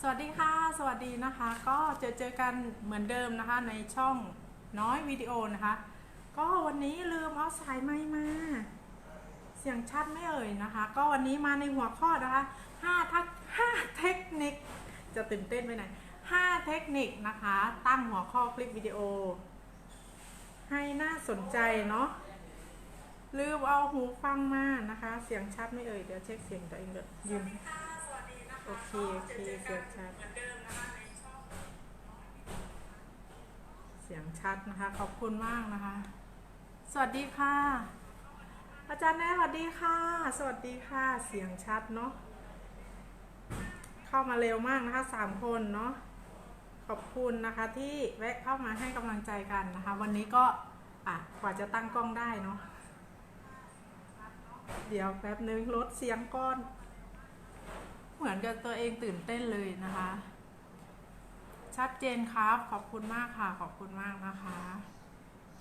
สวัสดีค่ะ สวัสดีนะคะ ก็เจอเจอกันเหมือนเดิมนะคะ ในช่องน้อยวิดีโอนะคะ ก็วันนี้ลืมเอาสายไม้มา เสียงชัดไม่เอ่ยนะคะ ก็วันนี้มาในหัวข้อนะคะ5ทัก5เทคนิค จะตื่นเต้นไปไหน5เทคนิคนะคะ ตั้งหัวข้อคลิปวิดีโอ ให้น่าสนใจเนาะลืมเอาหูฟังมานะคะ เสียงชัดไม่เอ่ยเดี๋ยวเช็คเสียงตัวเองเดี๋ยวยืม โอเค โอเค เสียงชัด เสียงชัดนะคะ ขอบคุณมากนะคะ สวัสดีค่ะ อาจารย์แน่สวัสดีค่ะ สวัสดีค่ะ เสียงชัดเนาะ เข้ามาเร็วมากนะคะสามคนเนาะ ขอบคุณนะคะที่แวะเข้ามาให้กำลังใจกันนะคะ วันนี้ก็อะกว่าจะตั้งกล้องได้เนาะ เดี๋ยวแป๊บนึงลดเสียงก่อน เหมือนกับตัวเองตื่นเต้นเลยนะคะ ชัดเจนครับ ขอบคุณมากค่ะ ขอบคุณมากนะคะ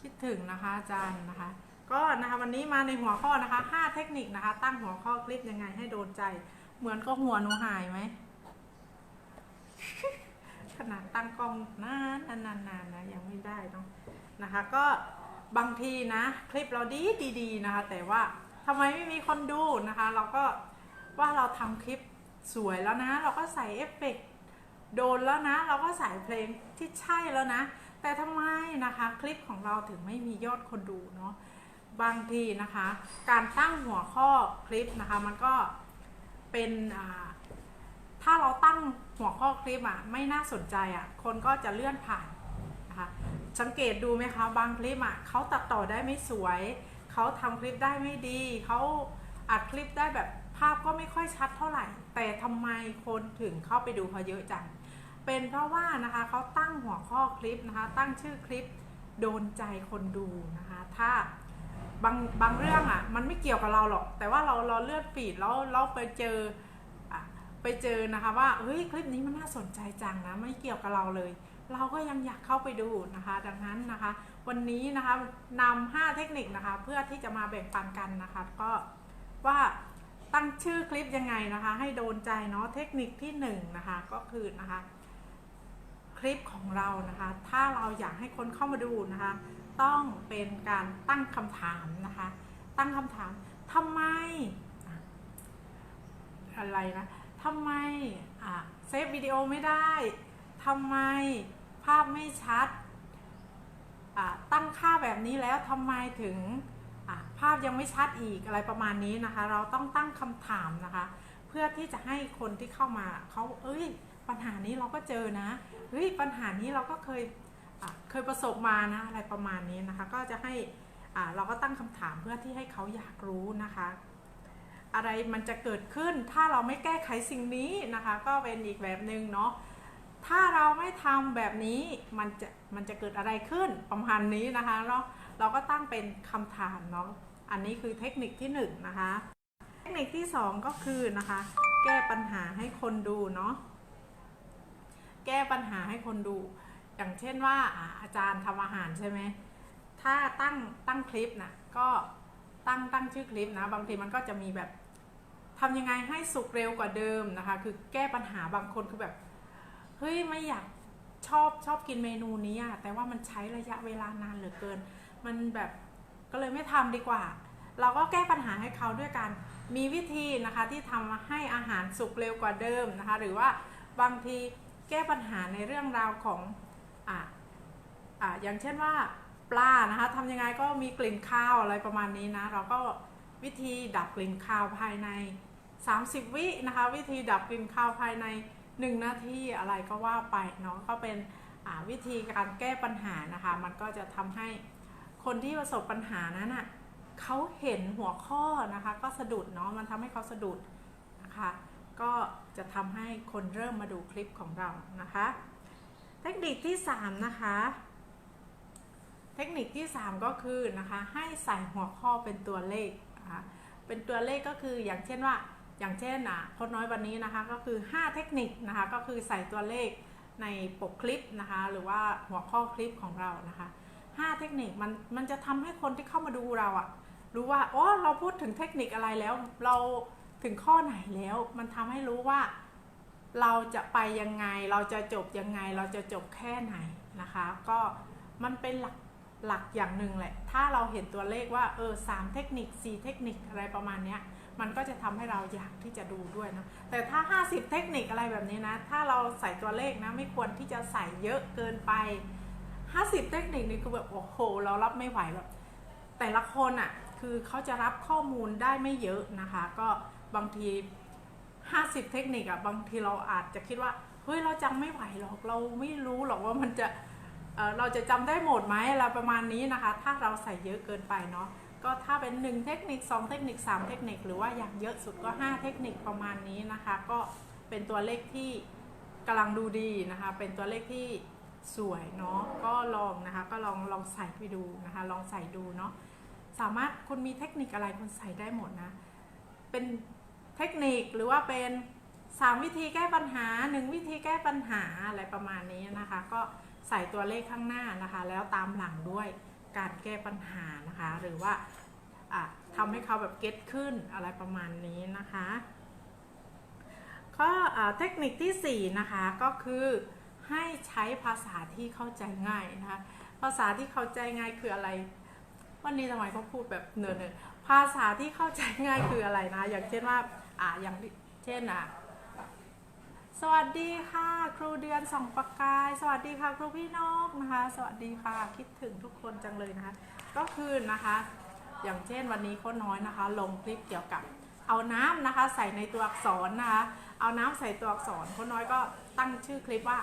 คิดถึงนะคะอาจารย์นะคะ ก็นะคะวันนี้มาในหัวข้อนะคะ 5 เทคนิคนะคะ ตั้งหัวข้อคลิปยังไงให้โดนใจ เหมือนก็หัวหนูหายไหมขนาดตั้งกล้องนานนานนานนะยังไม่ได้เนาะนะคะ ก็บางทีนะ คลิปเราดีดีนะคะ แต่ว่าทำไมไม่มีคนดูนะคะ เราก็ว่าเราทำคลิป สวยแล้วนะ เราก็ใส่เอฟเฟกต์โดนแล้วนะ เราก็ใส่เพลงที่ใช่แล้วนะ แต่ทำไมนะคะ คลิปของเราถึงไม่มียอดคนดูเนาะบางทีนะคะ การตั้งหัวข้อคลิปนะคะ มันก็เป็นอ่าถ้าเราตั้งหัวข้อคลิปอะไม่น่าสนใจอะคนก็จะเลื่อนผ่านนะคะสังเกตดูไหมคะบางคลิปอะเขาตัดต่อได้ไม่สวย เขาทำคลิปได้ไม่ดี เขาอัดคลิปได้แบบ ภาพก็ไม่ค่อยชัดเท่าไหร่ แต่ทำไมคนถึงเข้าไปดูเขาเยอะจัง เป็นเพราะว่านะคะเขาตั้งหัวข้อคลิปนะคะ ตั้งชื่อคลิปโดนใจคนดูนะคะ ถ้าบางบางเรื่องอะมันไม่เกี่ยวกับเราหรอก แต่ว่าเราเราเลื่อนฟีดแล้วเราไปเจอไปเจอนะคะว่าเฮ้ยคลิปนี้มันน่าสนใจจังนะไม่เกี่ยวกับเราเลย เราก็ยังอยากเข้าไปดูนะคะ ดังนั้นนะคะ วันนี้นะคะนำ5เทคนิคนะคะ เพื่อที่จะมาแบ่งปันกันนะคะ ก็ว่า ตั้งชื่อคลิปยังไงนะคะ ให้โดนใจเนาะเทคนิคที่1นะคะก็คือนะคะ คลิปของเรานะคะ ถ้าเราอยากให้คนเข้ามาดูนะคะ ต้องเป็นการตั้งคำถามนะคะ ตั้งคำถามทำไมอะไรนะทำไมอะเซฟวิดีโอไม่ได้ทำไมภาพไม่ชัด ตั้งค่าแบบนี้แล้วทำไมถึง ภาพยังไม่ชัดอีกอะไรประมาณนี้นะคะ เราต้องตั้งคำถามนะคะ เพื่อที่จะให้คนที่เข้ามาเขาเอ้ย ปัญหานี้เราก็เจอนะเฮ้ยปัญหานี้เราก็เคยเคยประสบมานะอะไรประมาณนี้นะคะ ก็จะให้เราก็ตั้งคำถามเพื่อที่ให้เขาอยากรู้นะคะ อะไรมันจะเกิดขึ้นถ้าเราไม่แก้ไขสิ่งนี้นะคะ ก็เป็นอีกแบบหนึ่งเนาะถ้าเราไม่ทำแบบนี้มันจะมันจะเกิดอะไรขึ้นประมาณนี้นะคะเราเราก็ตั้งเป็นคำถามเนาะ อันนี้คือเทคนิคที่หนึ่งนะคะ เทคนิคที่สองก็คือนะคะ แก้ปัญหาให้คนดูเนาะแก้ปัญหาให้คนดู อย่างเช่นว่าอ่าอาจารย์ทำอาหารใช่ไหมถ้าตั้งตั้งคลิปนะก็ตั้งตั้งชื่อคลิปนะ บางทีมันก็จะมีแบบทำยังไงให้สุกเร็วกว่าเดิมนะคะ คือแก้ปัญหาบางคนคือแบบเฮ้ยไม่อยากชอบชอบกินเมนูนี้อะแต่ว่ามันใช้ระยะเวลานานเหลือเกิน มันแบบ ก็เลยไม่ทำดีกว่า เราก็แก้ปัญหาให้เขาด้วยการมีวิธีนะคะที่ทำให้อาหารสุกเร็วกว่าเดิมนะคะ หรือว่าบางทีแก้ปัญหาในเรื่องราวของอ่าอ่าอย่างเช่นว่าปลานะคะทำยังไงก็มีกลิ่นข้าวอะไรประมาณนี้นะ เราก็วิธีดับกลิ่นข้าวภายใน 30 วินะคะ วิธีดับกลิ่นข้าวภายใน 1 นาทีอะไรก็ว่าไปเนาะก็เป็นวิธีการแก้ปัญหานะคะ มันก็จะทำให้ คนที่ประสบปัญหานั้นอะเขาเห็นหัวข้อนะคะ ก็สะดุดเนาะมันทำให้เขาสะดุดนะคะ ก็จะทำให้คนเริ่มมาดูคลิปของเรานะคะ เทคนิคที่ 3 นะคะ เทคนิคที่ 3 ก็คือนะคะให้ใส่หัวข้อเป็นตัวเลขนะคะเป็นตัวเลขก็คืออย่างเช่นว่าอย่างเช่นอะพจน์น้อยวันนี้นะคะก็คือ 5 เทคนิคนะคะก็คือใส่ตัวเลขในปกคลิปนะคะ หรือว่าหัวข้อคลิปของเรานะคะ 5 เทคนิคมันมันจะทำให้คนที่เข้ามาดูเราอะรู้ว่าอ๋อเราพูดถึงเทคนิคอะไรแล้ว เราถึงข้อไหนแล้ว มันทำให้รู้ว่าเราจะไปยังไง เราจะจบยังไง เราจะจบแค่ไหนนะคะ ก็มันเป็นหลักหลักอย่างหนึ่งแหละ ถ้าเราเห็นตัวเลขว่าเออสามเทคนิค4เทคนิคอะไรประมาณเนี้ย มันก็จะทำให้เราอยากที่จะดูด้วยนะ แต่ถ้า 50 เทคนิคอะไรแบบนี้นะ ถ้าเราใส่ตัวเลขนะ ไม่ควรที่จะใส่เยอะเกินไป 50เทคนิคนี่คือแบบโอ้โห เรารับไม่ไหวแบบ แต่ละคนอะ่ะคือเขาจะรับข้อมูลได้ไม่เยอะนะคะ ก็บางที50เทคนิคอะ่ะบางทีเราอาจจะคิดว่าเฮ้ยเราจำไม่ไหวหรอกเราไม่รู้หรอกว่ามันจะเเราจะจำได้หมดไหมอะไรประมาณนี้นะคะ ถ้าเราใส่เยอะเกินไปเนาะก็ถ้าเป็น 1 เทคนิค 2 เทคนิค 3 เทคนิค หรือว่าอย่างเยอะสุดก็ 5 เทคนิคประมาณนี้นะคะ ก็เป็นตัวเลขที่กำลังดูดีนะคะ เป็นตัวเลขที่ สวยเนาะก็ลองนะคะก็ลองลองใส่ไปดูนะคะลองใส่ดูเนาะสามารถคุณมีเทคนิคอะไรคุณใส่ได้หมดนะเป็นเทคนิคหรือว่าเป็น 3 วิธีแก้ปัญหา 1 วิธีแก้ปัญหาอะไรประมาณนี้นะคะ ก็ใส่ตัวเลขข้างหน้านะคะ แล้วตามหลังด้วยการแก้ปัญหานะคะ หรือว่าทำให้เขาแบบเก็ตขึ้นอะไรประมาณนี้นะคะข้อเทคนิคทีสี่ 4 นะคะก็คือ ให้ใช้ภาษาที่เข้าใจง่ายนะคะภาษาที่เข้าใจง่ายคืออะไร วันนี้ทำไมเขาพูดแบบเนินๆภาษาที่เข้าใจง่ายคืออะไรนะ อย่างเช่นว่าอ่าอย่างเช่นอะสวัสดีค่ะ ครูเดือนส่องประกาย สวัสดีค่ะ ครูพี่นกนะคะ สวัสดีค่ะคิดถึงทุกคนจังเลยนะคะ ก็คือนะคะ อย่างเช่นวันนี้ค้ดน้อยนะคะ ลงคลิปเกี่ยวกับ เอาน้ำนะคะ ใส่ในตัวอักษรนะคะ เอาน้ำใส่ตัวอักษรค้ดน้อยก็ตั้งชื่อคลิปว่า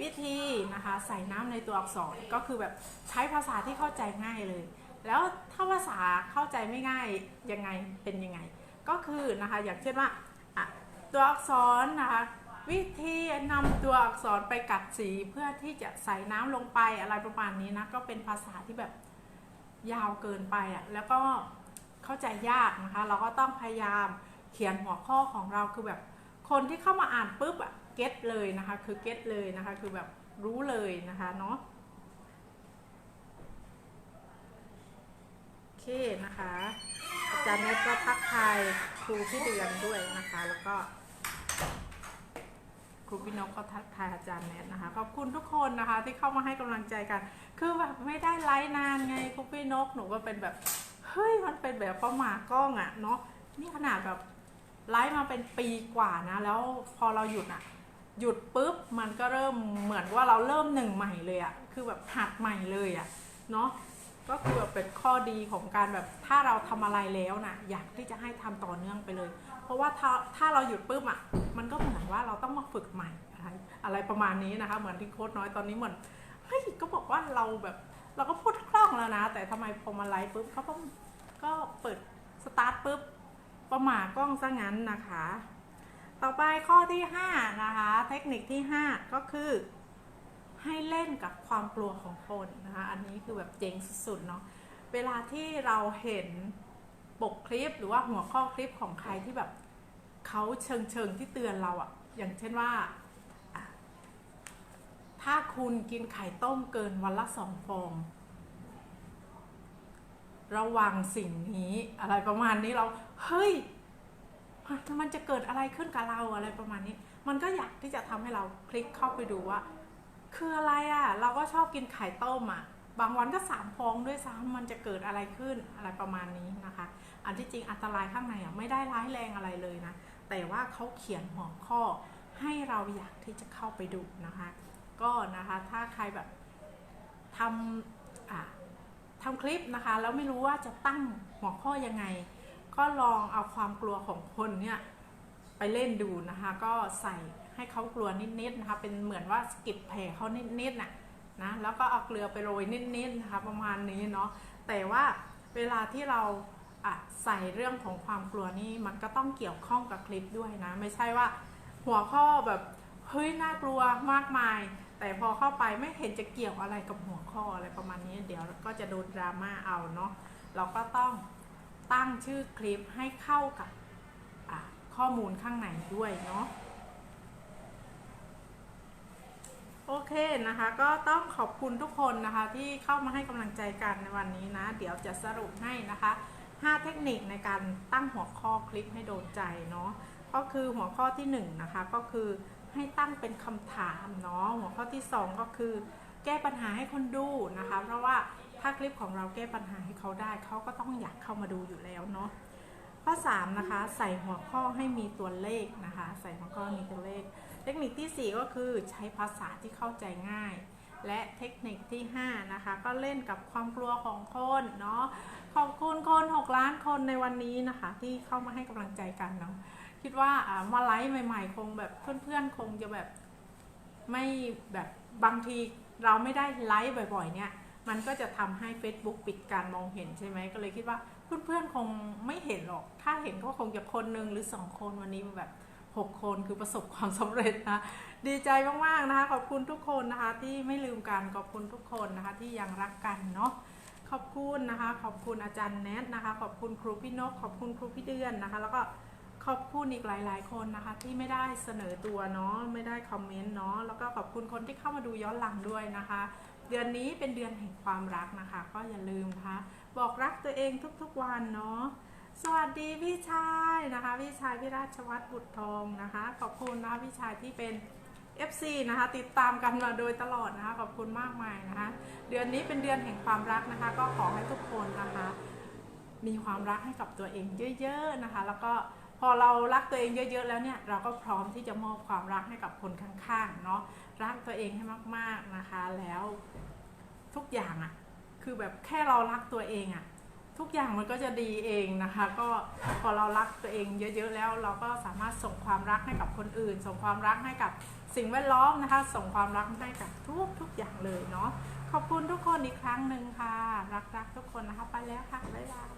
วิธีนะคะใส่น้ำในตัวอักษรก็คือแบบใช้ภาษาที่เข้าใจง่ายเลย แล้วถ้าภาษาเข้าใจไม่ง่ายยังไงเป็นยังไง ก็คือนะคะอย่างเช่นว่าอะตัวอักษรนะคะวิธีนำตัวอักษรไปกัดสีเพื่อที่จะใส่น้ำลงไปอะไรประมาณนี้นะก็เป็นภาษาที่แบบยาวเกินไปอะแล้วก็เข้าใจยากนะคะ เราก็ต้องพยายามเขียนหัวข้อของเราคือแบบคนที่เข้ามาอ่านปุ๊บอะ เก็ตเลยนะคะ คือเก็ตเลยนะคะ คือแบบรู้เลยนะคะเนาะโอเคนะคะ อาจารย์เนตก็ทักทายครูที่เดือนด้วยนะคะ แล้วก็ครูพี่นกก็ทักทายอาจารย์แนทนะคะ ขอบคุณทุกคนนะคะ ที่เข้ามาให้กำลังใจกัน คือแบบไม่ได้ไลฟ์นานไงครูพี่นกหนูก็เป็นแบบเฮ้ยมันเป็นแบบประมากล้องอะเนาะนี่ขนาดแบบไลฟ์มาเป็นปีกว่านะ แล้วพอเราหยุดอะ หยุดปุ๊บมันก็เริ่มเหมือนว่าเราเริ่มหนึ่งใหม่เลยอะคือแบบหัดใหม่เลยอะเนาะก็คือแบบเป็นข้อดีของการแบบถ้าเราทำอะไรแล้วนะอยากที่จะให้ทำต่อเนื่องไปเลย เพราะว่าถ้าถ้าเราหยุดปุ๊บอะมันก็เหมือนว่าเราต้องมาฝึกใหม่อะไรอะไรประมาณนี้นะคะ เหมือนที่โค้ดน้อยตอนนี้เหมือนเฮ้ยก็บอกว่าเราแบบเราก็พูดคล่องแล้วนะ แต่ทำไมพอมาไลฟ์ปุ๊บเขาต้องก็เปิดสตาร์ทปุ๊บประหมากล้องซะงั้นนะคะ ต่อไปข้อที่ 5 นะคะ เทคนิคที่ 5 ก็คือ ให้เล่นกับความกลัวของคนนะคะ อันนี้คือแบบเจ๋งสุดๆเนาะเวลาที่เราเห็นปกคลิปหรือว่าหัวข้อคลิปของใครที่แบบเขาเชิงเชิงที่เตือนเราอะอย่างเช่นว่า ถ้าคุณกินไข่ต้มเกินวันละสองฟอง ระวังสิ่งนี้อะไรประมาณนี้เรา เฮ้ย มันจะเกิดอะไรขึ้นกับเราอะไรประมาณนี้ มันก็อยากที่จะทำให้เราคลิกเข้าไปดูว่า คืออะไรอะ่ะ เราก็ชอบกินไข่ต้มอะ่ะ บางวันก็สามฟองด้วยซ้ำมันจะเกิดอะไรขึ้นอะไรประมาณนี้นะคะ อันที่จริงอันตรายข้างในอะไม่ได้ร้ายแรงอะไรเลยนะ แต่ว่าเขาเขียนหัวข้อให้เราอยากที่จะเข้าไปดูนะคะ ก็นะคะถ้าใครแบบทำทำคลิปนะคะแล้วไม่รู้ว่าจะตั้งหัวข้อยังไง ก็ลองเอาความกลัวของคนเนี่ยไปเล่นดูนะคะ ก็ใส่ให้เขากลัวนิดๆนะคะ เป็นเหมือนว่าสกิดแผลเขานิดๆน่ะนะแล้วก็เอาเกลือไปโรยนิดๆนะคะประมาณนี้เนาะแต่ว่าเวลาที่เราใส่เรื่องของความกลัวนี่มันก็ต้องเกี่ยวข้องกับคลิปด้วยนะ ไม่ใช่ว่าหัวข้อแบบเฮ้ยน่ากลัวมากมาย แต่พอเข้าไปไม่เห็นจะเกี่ยวอะไรกับหัวข้ออะไรประมาณนี้ เดี๋ยวก็จะโดนดราม่าเอาเนาะเราก็ต้อง ตั้งชื่อคลิปให้เข้ากับข้อมูลข้างในด้วยเนาะโอเคนะคะ ก็ต้องขอบคุณทุกคนนะคะ ที่เข้ามาให้กำลังใจกันในวันนี้นะ เดี๋ยวจะสรุปให้นะคะ 5 เทคนิคในการตั้งหัวข้อคลิปให้โดนใจเนาะก็คือหัวข้อที่1นงนะคะก็คือใหให้ตั้งเป็นคำถามเนาะหัวข้อที่ 2 ก็คือ แก้ปัญหาให้คนดูนะคะ เพราะว่า ถ้าคลิปของเราแก้ปัญหาให้เขาได้เขาก็ต้องอยากเข้ามาดูอยู่แล้วเนาะข้อ3นะคะใส่หัวข้อให้มีตัวเลขนะคะ ใส่หัวข้อมีตัวเลข เทคนิคทีสี่ 4 ก็คือใช้ภาษาที่เข้าใจง่าย และเทคนิคที่ 5 นะคะ ก็เล่นกับความกลัวของคนเนาะขอบคุณคน 6 ล้านคนในวันนี้นะคะ ที่เข้ามาให้กำลังใจกันเนาะคิดว่าอ่ามาไลฟ์ใหม่ ๆ คงแบบเพื่อนๆคงจะแบบไม่แบบบางทีเราไม่ได้ไลฟ์บ่อย ๆ เนี่ย มันก็จะทำให้ Facebook ปิดการมองเห็นใช่ไหมก็เลยคิดว่าเพื่อนๆคงไม่เห็นหรอก ถ้าเห็นก็คงจะคนหนึ่งหรือสองคนวันนี้แบบ 6 คนคือประสบความสำเร็จนะดีใจมากๆนะคะ ขอบคุณทุกคนนะคะ ที่ไม่ลืมกันขอบคุณทุกคนนะคะ ที่ยังรักกันเนาะขอบคุณนะคะ ขอบคุณอาจารย์แนทนะคะ ขอบคุณครูพี่นก ขอบคุณครูพี่เดือนนะคะ แล้วก็ขอบคุณอีกหลายๆ คนนะคะ ที่ไม่ได้เสนอตัวเนาะไม่ได้คอมเมนต์เนาะแล้วก็ขอบคุณคนที่เข้ามาดูย้อนหลังด้วยนะคะ เดือนนี้เป็นเดือนแห่งความรักนะคะ ก็อย่าลืมนะคะ บอกรักตัวเองทุกๆวันเนาะสวัสดีพี่ชายนะคะพี่ชายพี่ราชวัตรบุตรทองนะคะ ขอบคุณนะคะพี่ชายที่เป็น FC นะคะ ติดตามกันมาโดยตลอดนะคะ ขอบคุณมากมายนะคะ เดือนนี้เป็นเดือนแห่งความรักนะคะ ก็ขอให้ทุกคนนะคะ มีความรักให้กับตัวเองเยอะ ๆนะคะ แล้วก็ พอเรารักตัวเองเยอะๆแล้วเนี่ยเราก็พร้อมที่จะมอบความรักให้กับคนข้างๆเนาะรักตัวเองให้มากๆนะคะ แล้วทุกอย่างอะ่ะคือแบบแค่เรารักตัวเองอะ่ะทุกอย่างมันก็จะดีเองนะคะ ก็พอเรารักตัวเองเยอะๆแล้วเราก็สามารถส่งความรักให้กับคนอื่น ส่งความรักให้กับสิ่งแวดล้อมนะคะ ส่งความรักให้กับทุกทุกอย่างเลยเนาะขอบคุณทุกคนอีกครั้งหนึ่งค่ะ รักๆทุกคนนะคะไปแล้วค่ะบ๊ายบาย